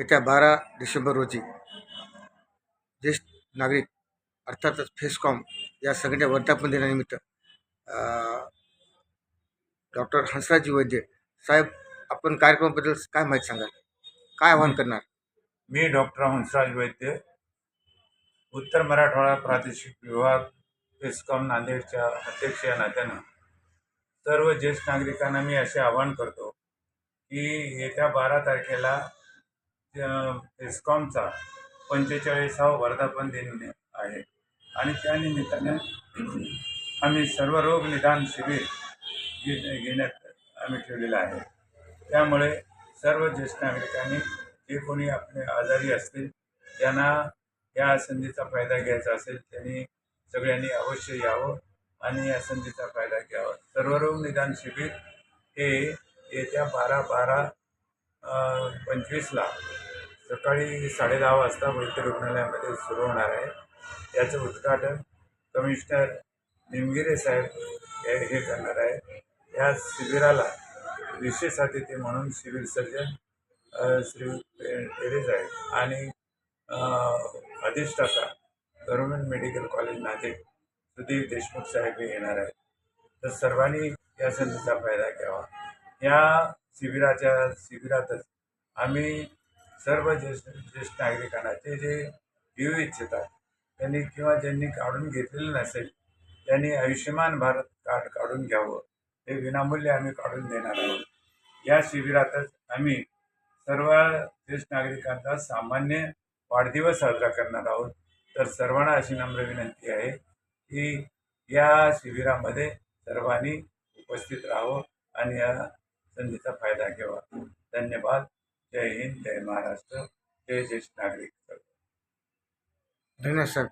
येत्या बारा डिसेंबर रोजी ज्येष्ठ नागरिक अर्थातच फेसकॉम या सगळ्या वर्धापन दिनानिमित्त डॉक्टर हंसराजी वैद्य साहेब आपण कार्यक्रमाबद्दल काय माहिती सांगाल? काय आवाहन करणार? मी डॉक्टर हंसराज वैद्य उत्तर मराठवाडा प्रादेशिक विभाग फेसकॉम नांदेडच्या अध्यक्ष या नात्यानं. सर्व ज्येष्ठ नागरिकांना मी असे आवाहन करतो की येत्या बारा तारखेला अ, पंचेचाळीसावा वर्धापन दिन आहे. आणि त्या निमित्तानं आम्ही सर्व रोग निदान शिबिर घे घेण्यात आम्ही ठेवलेलं आहे. त्यामुळे सर्व ज्येष्ठ नागरिकांनी जे कोणी आपले आजारी असतील त्यांना या संधीचा फायदा घ्यायचा असेल त्यांनी सगळ्यांनी अवश्य यावं आणि या संधीचा फायदा घ्यावा. सर्व रोग निदान शिबिर हे येत्या बारा बारा पंचवीसला. सकाळी साडेदहा वाजता वैद्य रुग्णालयामध्ये सुरू होणार आहे. याचं उद्घाटन कमिशनर निमगिरे साहेब हे हे करणार आहे. या शिबिराला विशेष अतिथी म्हणून सिव्हिल सर्जन श्री टेरेज आहेत आणि अधिष्ठाता government medical college Nashik Sudhir Deshmukh साहेब हे येणार आहेत. तर सर्वांनी या संधीचा फायदा घ्यावा. या शिबिराच्या शिबिरातच आम्ही सर्व ज्येष्ठ ज्येष्ठ नागरिकांना ते जे घेऊ इच्छितात त्यांनी किंवा ज्यांनी काढून घेतलेलं नसेल त्यांनी आयुष्यमान भारत कार्ड काढून घ्यावं. हे विनामूल्य आम्ही काढून देणार आहोत. या शिबिरातच आम्ही सर्व ज्येष्ठ नागरिकांचा सामान्य वाढदिवस साजरा करणार आहोत. तर सर्वांना अशी नम्र विनंती आहे की या शिबिरामध्ये सर्वांनी उपस्थित राहावं आणि या संधीचा फायदा घ्यावा. धन्यवाद. जय हिंद जय महाराष्ट्र. जय ज्येष्ठ नागरिक. धन्यवाद. साहेब